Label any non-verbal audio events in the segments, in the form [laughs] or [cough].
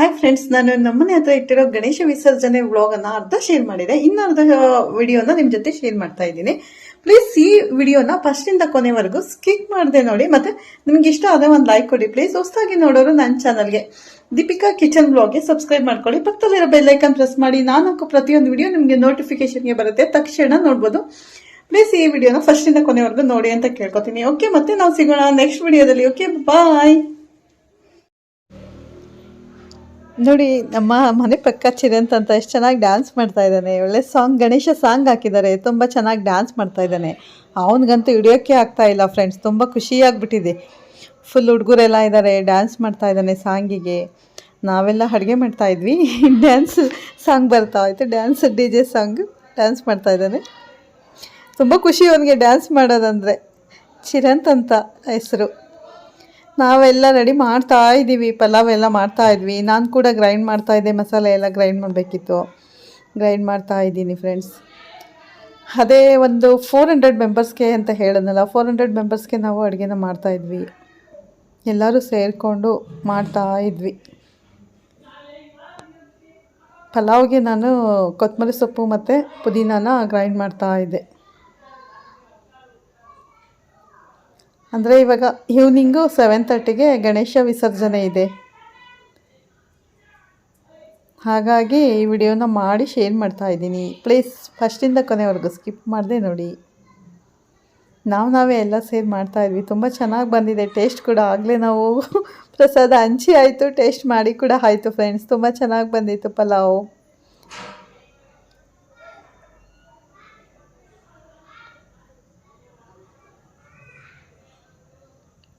Hi friends ನಾನು ನಮ್ಮನೆ ಹತ್ರ ಇಟ್ಟಿರೋ ಗಣೇಶ ವಿಸರ್ಜನೆ ವ್ಲಾಗ್ ಅನ್ನ ಅರ್ಧ ಶೇರ್ ಮಾಡಿದೆ. ಇನ್ನು ಅರ್ಧ ವಿಡಿಯೋನ ನಿಮ್ಮ ಜೊತೆ ಶೇರ್ ಮಾಡ್ತಾ ಇದ್ದೀನಿ. ಪ್ಲೀಸ್ ಈ ವಿಡಿಯೋನ ಫಸ್ಟ್ ಇಂದ ಕೊನೆವರೆಗೂ ಸ್ಕಿಪ್ ಮಾಡಿದೆ ನೋಡಿ. ಮತ್ತೆ ನಿಮ್ಗೆ ಇಷ್ಟ ಆದ ಒಂದು ಲೈಕ್ ಕೊಡಿ ಪ್ಲೀಸ್ ಹೊಸದಾಗಿ ನೋಡೋರು ನನ್ನ ಚಾನಲ್ಗೆ ದೀಪಿಕಾ ಕಿಚನ್ ಬ್ಲಾಗ್ಗೆ ಸಬ್ಸ್ಕ್ರೈಬ್ ಮಾಡ್ಕೊಳ್ಳಿ. ಪಕ್ಕದಲ್ಲಿರೋ ಬೆಲ್ಲೈಕನ್ ಪ್ರೆಸ್ ಮಾಡಿ. ನಾನು ಪ್ರತಿಯೊಂದು ವಿಡಿಯೋ ನಿಮಗೆ ನೋಟಿಫಿಕೇಶನ್ಗೆ ಬರುತ್ತೆ. ತಕ್ಷಣ ನೋಡ್ಬೋದು. ಪ್ಲೀಸ್ ಈ ವಿಡಿಯೋನ ಫಸ್ಟ್ ಇಂದ ಕೊನೆವರೆಗೂ ನೋಡಿ ಅಂತ ಕೇಳ್ಕೊತೀನಿ. ಓಕೆ ಮತ್ತೆ ನಾವು ಸಿಗೋಣ ನೆಕ್ಸ್ಟ್ ವಿಡಿಯೋದಲ್ಲಿ ಓಕೆ ಬಾಯ್ ನೋಡಿ, ನಮ್ಮ ಮನೆ ಪಕ್ಕ ಚಿರಂತ್ ಅಂತ ಎಷ್ಟು ಚೆನ್ನಾಗಿ ಡ್ಯಾನ್ಸ್ ಮಾಡ್ತಾ ಇದ್ದಾನೆ. ಒಳ್ಳೆ ಸಾಂಗ್ ಗಣೇಶ ಸಾಂಗ್ ಹಾಕಿದ್ದಾರೆ. ತುಂಬ ಚೆನ್ನಾಗಿ ಡ್ಯಾನ್ಸ್ ಮಾಡ್ತಾ ಇದ್ದಾನೆ. ಅವನಿಗಂತೂ ಹಿಡಿಯೋಕ್ಕೆ ಆಗ್ತಾ ಇಲ್ಲ ಫ್ರೆಂಡ್ಸ್ ತುಂಬ ಖುಷಿಯಾಗ್ಬಿಟ್ಟಿದೆ ಫುಲ್ ಹುಡುಗರೆಲ್ಲ ಇದ್ದಾರೆ ಡ್ಯಾನ್ಸ್ ಮಾಡ್ತಾ ಇದ್ದಾನೆ ಸಾಂಗಿಗೆ. ನಾವೆಲ್ಲ ಅಡುಗೆ ಮಾಡ್ತಾ ಇದ್ವಿ. [laughs] ಡ್ಯಾನ್ಸ್ ಸಾಂಗ್ ಬರ್ತಾ ಇತ್ತು dance D J song dance ಮಾಡ್ತಾ ಇದ್ದಾನೆ. ತುಂಬ ಖುಷಿ ಅವನಿಗೆ ಡ್ಯಾನ್ಸ್ ಮಾಡೋದಂದರೆ. ಚಿರಂತ್ ಅಂತ ಹೆಸರು. ನಾವೆಲ್ಲ ರೆಡಿ ಮಾಡ್ತಾ ಇದ್ದೀವಿ ಪಲಾವ್ ಎಲ್ಲ ಮಾಡ್ತಾ ಇದ್ವಿ. ನಾನು ಕೂಡ ಗ್ರೈಂಡ್ ಮಾಡ್ತಾ ಇದ್ದೆ, ಮಸಾಲೆ ಎಲ್ಲ ಗ್ರೈಂಡ್ ಮಾಡಬೇಕಿತ್ತು. ಗ್ರೈಂಡ್ ಮಾಡ್ತಾ ಇದ್ದೀನಿ ಫ್ರೆಂಡ್ಸ್ ಅದೇ ಒಂದು ಫೋರ್ ಹಂಡ್ರೆಡ್ ಮೆಂಬರ್ಸ್ಗೆ ಅಂತ ಹೇಳೋದಲ್ಲ ಫೋರ್ ಹಂಡ್ರೆಡ್ ಮೆಂಬರ್ಸ್ಗೆ ನಾವು ಅಡುಗೆನ ಮಾಡ್ತಾ ಇದ್ವಿ. ಎಲ್ಲರೂ ಸೇರಿಕೊಂಡು ಮಾಡ್ತಾ ಇದ್ವಿ. ಪಲಾವ್ಗೆ ನಾನು ಕೊತ್ತಂಬರಿ ಸೊಪ್ಪು ಮತ್ತು ಪುದೀನಾನ ಗ್ರೈಂಡ್ ಮಾಡ್ತಾ ಇದ್ದೆ. ಅಂದರೆ ಇವಾಗ ಈವ್ನಿಂಗು ಸೆವೆನ್ ತರ್ಟಿಗೆ ಗಣೇಶ ವಿಸರ್ಜನೆ ಇದೆ. ಹಾಗಾಗಿ ಈ ವಿಡಿಯೋನ ಮಾಡಿ ಶೇರ್ ಮಾಡ್ತಾ ಇದ್ದೀನಿ. ಪ್ಲೀಸ್ ಫಸ್ಟಿಂದ ಕೊನೆವರೆಗೂ ಸ್ಕಿಪ್ ಮಾಡಿದೆ ನೋಡಿ. ನಾವು ನಾವೇ ಎಲ್ಲ ಸೇರ್ ಮಾಡ್ತಾ ಇದ್ವಿ. ತುಂಬ ಚೆನ್ನಾಗಿ ಬಂದಿದೆ. ಟೇಸ್ಟ್ ಕೂಡ ಆಗಲೇ ನಾವು [laughs] ಪ್ರಸಾದ ಹಂಚಿ ಆಯಿತು. ಟೇಸ್ಟ್ ಮಾಡಿ ಕೂಡ ಆಯಿತು ಫ್ರೆಂಡ್ಸ್ ತುಂಬ ಚೆನ್ನಾಗಿ ಬಂದಿತ್ತು ಪಲಾವು.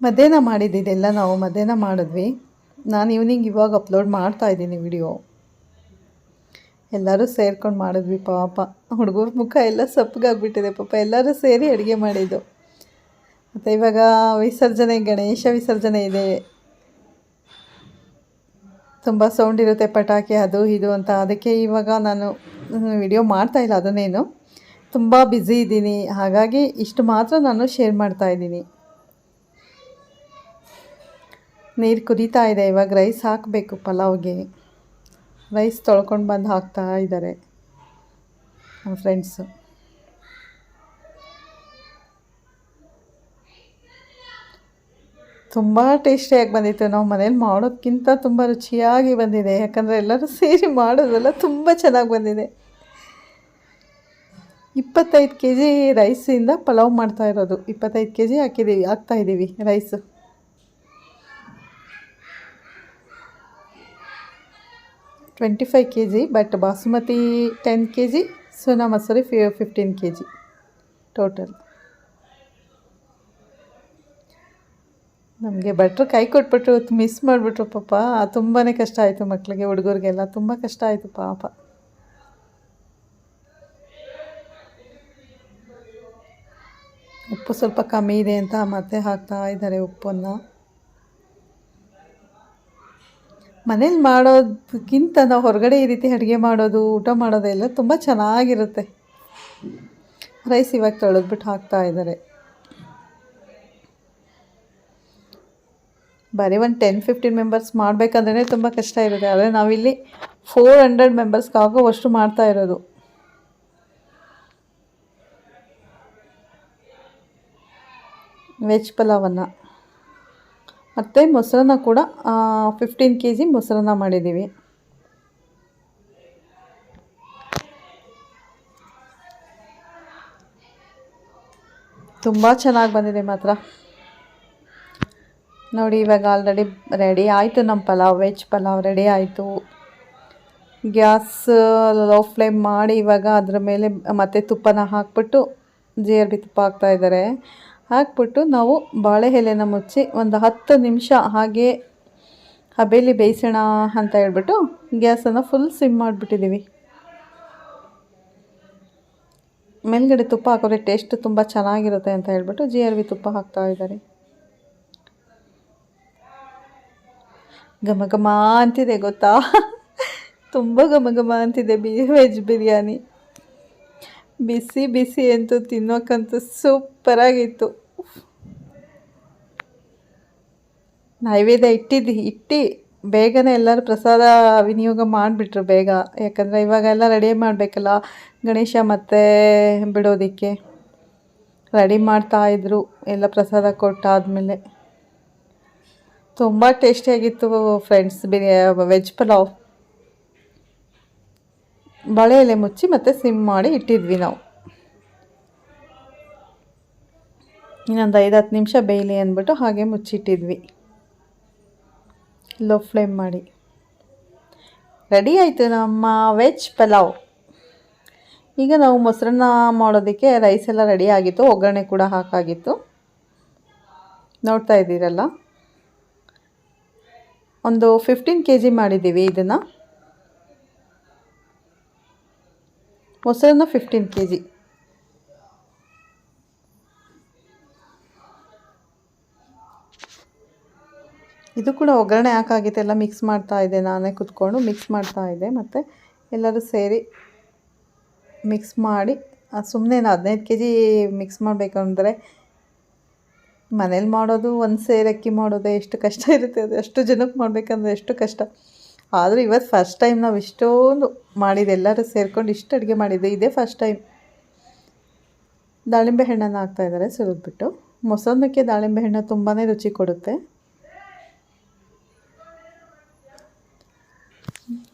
ಮಧ್ಯಾಹ್ನ ಮಾಡಿದ್ದಿದೆಲ್ಲ ನಾವು ಮಧ್ಯಾಹ್ನ ಮಾಡಿದ್ವಿ. ನಾನು ಈವ್ನಿಂಗ್ ಇವಾಗ ಅಪ್ಲೋಡ್ ಮಾಡ್ತಾ ಇದ್ದೀನಿ ವಿಡಿಯೋ ಎಲ್ಲರೂ ಸೇರ್ಕೊಂಡು ಮಾಡಿದ್ವಿ, ಪಾಪ. ಹುಡುಗರ ಮುಖ ಎಲ್ಲ ಸಪ್ಪಗಾಗ್ಬಿಟ್ಟಿದೆ, ಪಾಪ. ಎಲ್ಲರೂ ಸೇರಿ ಅಡುಗೆ ಮಾಡಿದ್ದು. ಮತ್ತು ಇವಾಗ ವಿಸರ್ಜನೆ, ಗಣೇಶ ವಿಸರ್ಜನೆ ಇದೆ. ತುಂಬ ಸೌಂಡ್ ಇರುತ್ತೆ, ಪಟಾಕಿ ಅದು ಇದು ಅಂತ. ಅದಕ್ಕೆ ಇವಾಗ ನಾನು ವಿಡಿಯೋ ಮಾಡ್ತಾ ಇಲ್ಲ, ಅದನ್ನೇನು. ತುಂಬ ಬ್ಯುಸಿ ಇದ್ದೀನಿ. ಹಾಗಾಗಿ ಇಷ್ಟು ಮಾತ್ರ ನಾನು ಶೇರ್ ಮಾಡ್ತಾ ಇದ್ದೀನಿ ನೀರು ಕುದೀತಾ ಇದೆ, ಇವಾಗ ರೈಸ್ ಹಾಕಬೇಕು ಪಲಾವ್ಗೆ. ರೈಸ್ ತೊಳ್ಕೊಂಡು ಬಂದು ಹಾಕ್ತಾ ಇದ್ದಾರೆ ನಮ್ಮ ಫ್ರೆಂಡ್ಸು ತುಂಬ ಟೇಸ್ಟಿಯಾಗಿ ಬಂದಿತ್ತು. ನಾವು ಮನೇಲಿ ಮಾಡೋದಕ್ಕಿಂತ ತುಂಬ ರುಚಿಯಾಗಿ ಬಂದಿದೆ. ಯಾಕಂದರೆ ಎಲ್ಲರೂ ಸೇರಿ ಮಾಡೋದೆಲ್ಲ ತುಂಬ ಚೆನ್ನಾಗಿ ಬಂದಿದೆ. ಇಪ್ಪತ್ತೈದು ಕೆ ಜಿ ರೈಸಿಂದ ಪಲಾವ್ ಮಾಡ್ತಾ ಇರೋದು. ಇಪ್ಪತ್ತೈದು ಕೆ ಜಿ ಹಾಕಿದ್ದೀವಿ ಹಾಕ್ತಾಯಿದ್ದೀವಿ rice twenty five K G but basmati ten K G Sona Masoori phi fifteen K G total ನಮಗೆ ಭಟ್ರು ಕೈ ಕೊಟ್ಬಿಟ್ರು ಮಿಸ್ ಮಾಡಿಬಿಟ್ರು ಪಾಪ. ತುಂಬಾ ಕಷ್ಟ ಆಯಿತು ಮಕ್ಕಳಿಗೆ ಹುಡುಗರಿಗೆಲ್ಲ ತುಂಬ ಕಷ್ಟ ಆಯಿತು ಪಾಪ. ಉಪ್ಪು ಸ್ವಲ್ಪ ಕಮ್ಮಿ ಇದೆ ಅಂತ ಮತ್ತೆ ಹಾಕ್ತಾ ಇದ್ದಾರೆ ಉಪ್ಪನ್ನು. ಮನೇಲಿ ಮಾಡೋದಕ್ಕಿಂತ ನಾವು ಹೊರಗಡೆ ಈ ರೀತಿ ಅಡುಗೆ ಮಾಡೋದು, ಊಟ ಮಾಡೋದೆಲ್ಲ ತುಂಬ ಚೆನ್ನಾಗಿರುತ್ತೆ. ರೈಸ್ ಇವಾಗ ತೊಳೆದ್ಬಿಟ್ಟು ಹಾಕ್ತಾ ಇದ್ದಾರೆ ಬರೀ ಒಂದು ಟೆನ್, ಫಿಫ್ಟೀನ್ ಮೆಂಬರ್ಸ್ ಮಾಡಬೇಕಂದ್ರೆ ತುಂಬ ಕಷ್ಟ ಇರುತ್ತೆ. ಆದರೆ ನಾವಿಲ್ಲಿ ಫೋರ್ ಹಂಡ್ರೆಡ್ ಮೆಂಬರ್ಸ್ಗೆ ಆಗೋವಷ್ಟು ಮಾಡ್ತಾ ಇರೋದು. ವೆಜ್ ಪಲಾವನ್ನು. ಮತ್ತು ಮೊಸರನ್ನ ಕೂಡ ಫಿಫ್ಟೀನ್ ಕೆ ಜಿ ಮೊಸರನ್ನ ಮಾಡಿದ್ದೀವಿ. ತುಂಬ ಚೆನ್ನಾಗಿ ಬಂದಿದೆ ಮಾತ್ರ. ನೋಡಿ, ಇವಾಗ ಆಲ್ರೆಡಿ ರೆಡಿ ಆಯಿತು ನಮ್ಮ ಪಲಾವ್ ವೆಜ್ ಪಲಾವ್ ರೆಡಿ ಆಯಿತು. ಗ್ಯಾಸ್ ಲೋ ಫ್ಲೇಮ್ ಮಾಡಿ ಇವಾಗ ಅದ್ರ ಮೇಲೆ ಮತ್ತೆ ತುಪ್ಪನ ಹಾಕ್ಬಿಟ್ಟು ಬಿ ತುಪ್ಪ ಹಾಕ್ತಾಯಿದ್ದಾರೆ ಹಾಕ್ಬಿಟ್ಟು ನಾವು ಬಾಳೆ ಎಲೆನ ಮುಚ್ಚಿ ಒಂದು ಹತ್ತು ನಿಮಿಷ ಹಾಗೆ ಹಬೇಲಿ ಬೇಯಿಸೋಣ ಅಂತ ಹೇಳ್ಬಿಟ್ಟು ಗ್ಯಾಸನ್ನು ಫುಲ್ ಸಿಮ್ ಮಾಡಿಬಿಟ್ಟಿದ್ದೀವಿ. ಮೇಲ್ಗಡೆ ತುಪ್ಪ ಹಾಕಿದ್ರೆ ಟೇಸ್ಟ್ ತುಂಬ ಚೆನ್ನಾಗಿರುತ್ತೆ ಅಂತ ಹೇಳ್ಬಿಟ್ಟು ಜಿ ಆರ್ ವಿ ತುಪ್ಪ ಹಾಕ್ತಾ ಇದ್ದಾರೆ. ಘಮ ಘಮ ಅಂತಿದೆ ಗೊತ್ತಾ? ತುಂಬ ಘಮ ಘಮ ಅಂತಿದೆ ಬಿ ವೆಜ್ ಬಿರಿಯಾನಿ. ಬಿಸಿ ಬಿಸಿ ಅಂತೂ ತಿನ್ನೋಕ್ಕಂತೂ ಸೂಪರಾಗಿತ್ತು ನೈವೇದ್ಯ ಇಟ್ಟಿದ್ದು, ಇಟ್ಟು ಬೇಗನೆ ಎಲ್ಲರೂ ಪ್ರಸಾದ ವಿನಿಯೋಗ ಮಾಡಿಬಿಟ್ರು ಬೇಗ. ಯಾಕಂದರೆ ಇವಾಗೆಲ್ಲ ರೆಡಿ ಮಾಡಬೇಕಲ್ಲ, ಗಣೇಶ ಮತ್ತೆ ಬಿಡೋದಕ್ಕೆ. ರೆಡಿ ಮಾಡ್ತಾಯಿದ್ರು ಎಲ್ಲ ಪ್ರಸಾದ ಕೊಟ್ಟಾದಮೇಲೆ. ತುಂಬ ಟೇಸ್ಟಿಯಾಗಿತ್ತು ಫ್ರೆಂಡ್ಸ್ ಬಿರಿಯಾ ವೆಜ್ ಪಲಾವ್. ಬಳೆ ಎಲೆ ಮುಚ್ಚಿ ಮತ್ತು ಸಿಮ್ ಮಾಡಿ ಇಟ್ಟಿದ್ವಿ ನಾವು. ಇನ್ನೊಂದು ಐದು ಹತ್ತು ನಿಮಿಷ ಬೇಯಲಿ ಅಂದ್ಬಿಟ್ಟು ಹಾಗೆ ಮುಚ್ಚಿಟ್ಟಿದ್ವಿ. ಲೋ ಫ್ಲೇಮ್ ಮಾಡಿ. ರೆಡಿ ಆಯಿತು ನಮ್ಮ ವೆಜ್ ಪಲಾವ್ ಈಗ ನಾವು ಮೊಸರನ್ನ ಮಾಡೋದಕ್ಕೆ ರೈಸ್ ಎಲ್ಲ ರೆಡಿ ಆಗಿತ್ತು, ಒಗ್ಗರಣೆ ಕೂಡ ಹಾಕಾಗಿತ್ತು. ನೋಡ್ತಾ ಇದ್ದೀರಲ್ಲ? ಒಂದು ಫಿಫ್ಟೀನ್ ಕೆ ಜಿ ಮಾಡಿದ್ದೀವಿ ಇದನ್ನು. ಮೊಸರನ್ನ ಫಿಫ್ಟೀನ್ ಕೆ ಜಿ ಇದು ಕೂಡ ಒಗ್ಗರಣೆ ಹಾಕಾಗಿತ್ತೆಲ್ಲ ಮಿಕ್ಸ್ ಮಾಡ್ತಾ ಇದ್ದೆ ನಾನೇ ಕುತ್ಕೊಂಡು ಮಿಕ್ಸ್ ಮಾಡ್ತಾ ಇದ್ದೆ. ಮತ್ತು ಎಲ್ಲರೂ ಸೇರಿ ಮಿಕ್ಸ್ ಮಾಡಿ ಸುಮ್ಮನೆ ಹದಿನೈದು ಕೆ ಜಿ ಮಿಕ್ಸ್ ಮಾಡಬೇಕಂದ್ರೆ ಮನೇಲಿ ಮಾಡೋದು, ಒಂದು ಸೇರಿ ಅಕ್ಕಿ ಮಾಡೋದೇ ಎಷ್ಟು ಕಷ್ಟ ಇರುತ್ತೆ. ಅದು ಎಷ್ಟು ಜನಕ್ಕೆ ಮಾಡಬೇಕಂದ್ರೆ ಎಷ್ಟು ಕಷ್ಟ. ಆದರೂ ಇವತ್ತು ಫಸ್ಟ್ ಟೈಮ್ ನಾವು ಇಷ್ಟೊಂದು ಮಾಡಿದ್ದು, ಎಲ್ಲರೂ ಸೇರ್ಕೊಂಡು ಇಷ್ಟು ಅಡುಗೆ ಮಾಡಿದ್ದೆ, ಇದೇ ಫಸ್ಟ್ ಟೈಮ್ ದಾಳಿಂಬೆ ಹಣ್ಣನ್ನು ಹಾಕ್ತಾಯಿದ್ದಾರೆ ಸುರಿದ್ಬಿಟ್ಟು. ಮೊಸರನ್ನಕ್ಕೆ ದಾಳಿಂಬೆ ಹಣ್ಣು ತುಂಬಾ ರುಚಿ ಕೊಡುತ್ತೆ.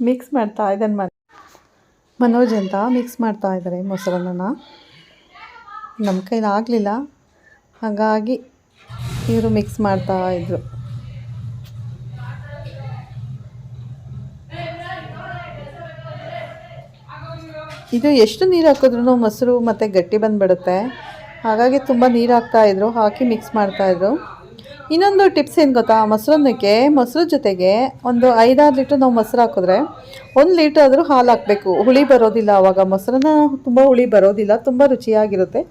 ಮಿಕ್ಸ್ ಮಾಡ್ತಾ ಇದ್ದಾನೆ ಮಾಡಿ ಮನೋಜ್ ಅಂತ ಮಿಕ್ಸ್ ಮಾಡ್ತಾ ಇದ್ದಾರೆ ಮೊಸರನ್ನ. ನಮ್ಮ ಕೈಲಿ ಆಗಲಿಲ್ಲ. ಹಾಗಾಗಿ ಇವರು ಮಿಕ್ಸ್ ಮಾಡ್ತಾ ಇದ್ರು. ಇದು ಎಷ್ಟು ನೀರು ಹಾಕಿದ್ರೂ ಮೊಸರು ಮತ್ತು ಗಟ್ಟಿ ಬಂದುಬಿಡುತ್ತೆ. ಹಾಗಾಗಿ ತುಂಬ ನೀರು ಹಾಕ್ತಾಯಿದ್ರು ಹಾಕಿ ಮಿಕ್ಸ್ ಮಾಡ್ತಾಯಿದ್ರು ಇನ್ನೊಂದು ಟಿಪ್ಸ್ ಏನು ಗೊತ್ತಾ? ಮೊಸರನ್ನಕ್ಕೆ ಮೊಸರು ಜೊತೆಗೆ ಒಂದು ಐದಾರು ಲೀಟ್ರ್ ನಾವು ಮೊಸರು ಹಾಕಿದ್ರೆ ಒಂದು ಲೀಟ್ರ್ ಆದರೂ ಹಾಲು ಹಾಕಬೇಕು. ಹುಳಿ ಬರೋದಿಲ್ಲ ಆವಾಗ ಮೊಸರನ್ನ ತುಂಬ ಹುಳಿ ಬರೋದಿಲ್ಲ. ತುಂಬ ರುಚಿಯಾಗಿರುತ್ತೆ.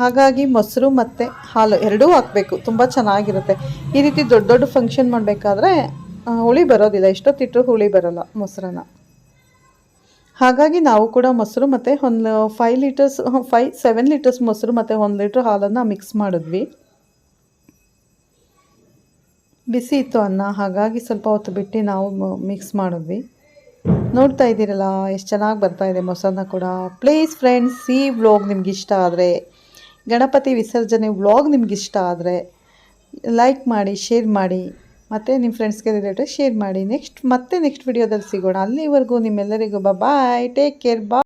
ಹಾಗಾಗಿ ಮೊಸರು ಮತ್ತು ಹಾಲು ಎರಡೂ ಹಾಕಬೇಕು. ತುಂಬ ಚೆನ್ನಾಗಿರುತ್ತೆ. ಈ ರೀತಿ ದೊಡ್ಡ ದೊಡ್ಡ ಫಂಕ್ಷನ್ ಮಾಡಬೇಕಾದ್ರೆ ಹುಳಿ ಬರೋದಿಲ್ಲ. ಎಷ್ಟೊತ್ತಿಟ್ಟರು ಹುಳಿ ಬರೋಲ್ಲ ಮೊಸರನ್ನ. ಹಾಗಾಗಿ ನಾವು ಕೂಡ ಮೊಸರು ಮತ್ತು ಒಂದು five litres five seven litres ಮೊಸರು ಮತ್ತು ಒಂದು ಲೀಟ್ರ್ ಹಾಲನ್ನು ಮಿಕ್ಸ್ ಮಾಡಿದ್ವಿ. ಬಿಸಿ ಇತ್ತು ಅನ್ನ, ಹಾಗಾಗಿ ಸ್ವಲ್ಪ ಹೊತ್ತು ಬಿಟ್ಟು ನಾವು ಮಿಕ್ಸ್ ಮಾಡಿದ್ವಿ. ನೋಡ್ತಾ ಇದ್ದೀರಲ್ಲ, ಎಷ್ಟು ಚೆನ್ನಾಗಿ ಬರ್ತಾ ಇದೆ ಮೊಸರನ್ನ ಕೂಡ. ಪ್ಲೀಸ್ ಫ್ರೆಂಡ್ಸ್ ಈ ವ್ಲಾಗ್ ನಿಮ್ಗೆ ಇಷ್ಟ ಆದರೆ, ಗಣಪತಿ ವಿಸರ್ಜನೆ ವ್ಲಾಗ್ ನಿಮ್ಗೆ ಇಷ್ಟ ಆದರೆ ಲೈಕ್ ಮಾಡಿ ಶೇರ್ ಮಾಡಿ, ಮತ್ತು ನಿಮ್ಮ ಫ್ರೆಂಡ್ಸ್ಗೆ ರಿಲೇಟೆಡ್ ಶೇರ್ ಮಾಡಿ. ನೆಕ್ಸ್ಟ್ ಮತ್ತೆ ನೆಕ್ಸ್ಟ್ ವಿಡಿಯೋದಲ್ಲಿ ಸಿಗೋಣ. ಅಲ್ಲಿವರೆಗೂ ನಿಮ್ಮೆಲ್ಲರಿಗೂ ಬಾಯ್ ಟೇಕ್ ಕೇರ್ ಬಾ